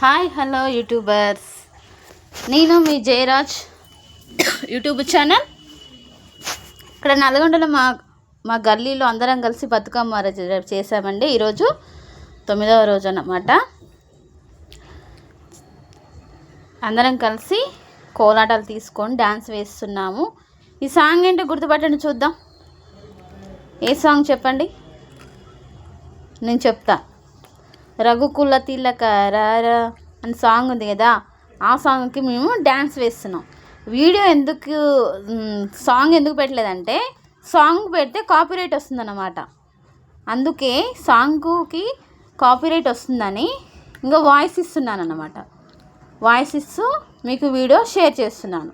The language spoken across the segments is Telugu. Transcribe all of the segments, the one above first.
హాయ్ హలో యూట్యూబర్స్ నేను మీ జయరాజ్ యూట్యూబ్ ఛానల్ ఇక్కడ నల్గొండలో మా మా గల్లీలో అందరం కలిసి బతుకమ్మ చేసామండి ఈరోజు తొమ్మిదవ రోజు అన్నమాట. అందరం కలిసి కోలాటాలు తీసుకొని డ్యాన్స్ వేస్తున్నాము. ఈ సాంగ్ ఏంటో గుర్తుపట్టండి చూద్దాం. ఏ సాంగ్ చెప్పండి? నేను చెప్తా. రఘుకుల తిలక రారా అని సాంగ్ ఉంది కదా ఆ సాంగ్కి మేము డ్యాన్స్ వేస్తున్నాం. వీడియో ఎందుకు సాంగ్ ఎందుకు పెట్టలేదంటే సాంగ్ పెడితే కాపీరైట్ వస్తుందన్నమాట. అందుకే సాంగ్కి కాపీరైట్ వస్తుందని ఇంకా వాయిస్ ఇస్తున్నాను అన్నమాట వాయిస్ ఇస్తూ మీకు వీడియో షేర్ చేస్తున్నాను.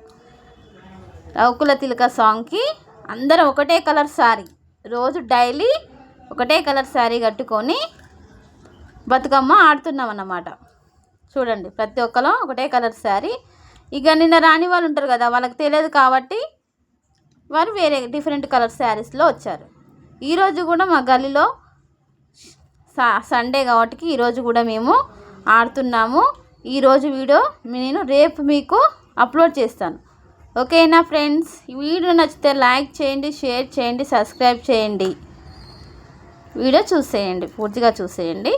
రఘుకుల తిలక సాంగ్కి అందరం ఒకటే కలర్ శారీ రోజు డైలీ ఒకటే కలర్ శారీ కట్టుకొని బతుకమ్మ ఆడుతున్నాం అన్నమాట చూడండి ప్రతి ఒక్కరు ఒకటే కలర్ శారీ. ఇక నిన్న రాని వాళ్ళు ఉంటారు కదా వాళ్ళకి తెలియదు కాబట్టి వారు వేరే డిఫరెంట్ కలర్ శారీస్లో వచ్చారు. ఈరోజు కూడా మా గల్లీలో సండే కాబట్టి ఈరోజు కూడా మేము ఆడుతున్నాము. ఈరోజు వీడియో నేను రేపు మీకు అప్లోడ్ చేస్తాను. ఓకేనా ఫ్రెండ్స్? ఈ వీడియో నచ్చితే లైక్ చేయండి షేర్ చేయండి సబ్స్క్రైబ్ చేయండి. వీడియో చూసేయండి పూర్తిగా చూసేయండి.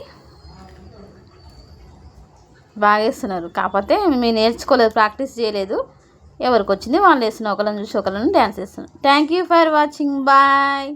బాగా వేస్తున్నారు కాకపోతే మేము నేర్చుకోలేదు ప్రాక్టీస్ చేయలేదు. ఎవరికి వచ్చింది వాళ్ళు వేస్తున్నారు ఒకళ్ళని చూసి ఒకళ్ళని డ్యాన్స్ వేస్తున్నారు thank you for watching bye